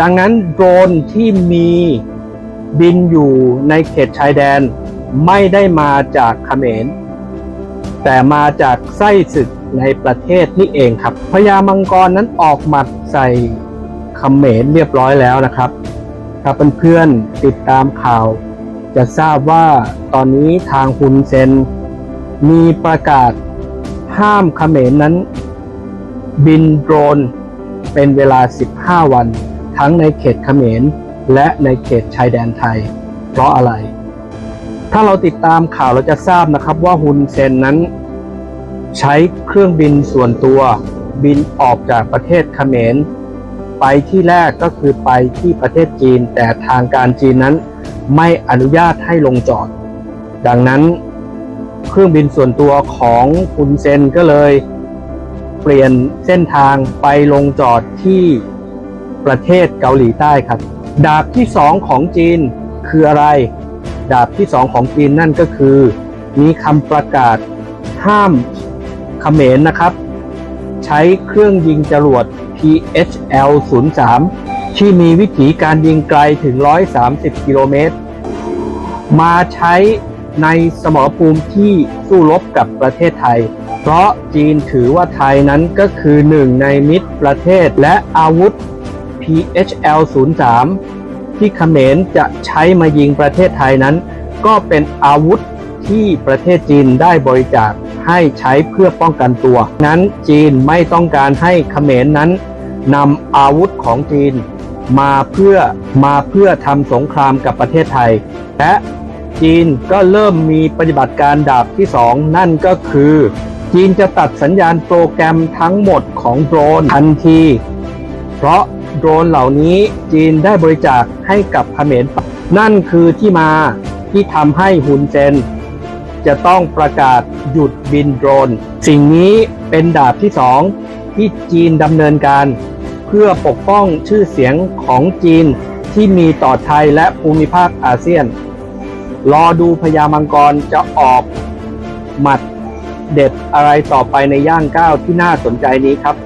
ดังนั้นโดรนที่มีบินอยู่ในเขตชายแดน ไม่ได้มาจากเขมร แต่มาจากไส้ศึกในประเทศนี่เองครับพญามังกรนั้นออกหมัดใส่เขมรเรียบร้อยแล้วนะครับ ถ้าเพื่อนๆติดตามข่าว จะทราบว่าตอนนี้ทางฮุนเซน มีประกาศห้ามเขมรนั้น บินโดรนเป็นเวลา 15 วัน ทั้งในเขตเขมรและในเขตชายแดนไทย เพราะอะไร ถ้าเราติดตามข่าวเราจะทราบนะครับว่าฮุนเซนนั้น ใช้เครื่องบินส่วนตัวบินออกจากประเทศเขมร ไปที่แรกก็คือไปที่ประเทศจีน แต่ทางการจีนนั้นไม่อนุญาตให้ลงจอด ดังนั้นเครื่องบินส่วนตัวของคุณเซนก็เลย เปลี่ยนเส้นทางไปลงจอดที่ ประเทศเกาหลีใต้ครับ ดาบที่สองของจีนคืออะไร ดาบที่สองของจีนนั่นก็คือ มีคำประกาศห้ามเขมรนะครับ ใช้เครื่องยิงจรวด PHL 03ที่มีวิถีการยิงไกลถึง 130 กิโลเมตร มาใช้ในสมรภูมิที่สู้รบกับประเทศไทย เพราะจีนถือว่าไทยนั้นก็คือหนึ่งในมิตรประเทศและอาวุธ PHL 03 ที่เขมรจะใช้มายิงประเทศไทยนั้น ก็เป็นอาวุธที่ประเทศจีนได้บริจาคให้ใช้เพื่อป้องกันตัว นั้นจีนไม่ต้องการให้เขมรนั้นนำอาวุธของจีนมาเพื่อมาเพื่อทำสงครามกับประเทศไทย และจีนก็เริ่มมีปฏิบัติการดาบที่สองนั่นก็คือ จีนจะตัดสัญญาณโปรแกรมทั้งหมดของโดรนทันที เพราะ โดรนเหล่านี้จีนได้บริจาคให้กับเขมรนั่นคือที่มาที่ทำให้ฮุนเซนจะต้องประกาศหยุดบินโดรน สิ่งนี้เป็นดาบที่สองที่จีนดำเนินการ เพื่อปกป้องชื่อเสียงของจีนที่มีต่อไทยและภูมิภาคอาเซียน รอดูพญามังกรจะออกหมัดเด็ดอะไรต่อไปในย่างก้าวที่น่าสนใจนี้ครับ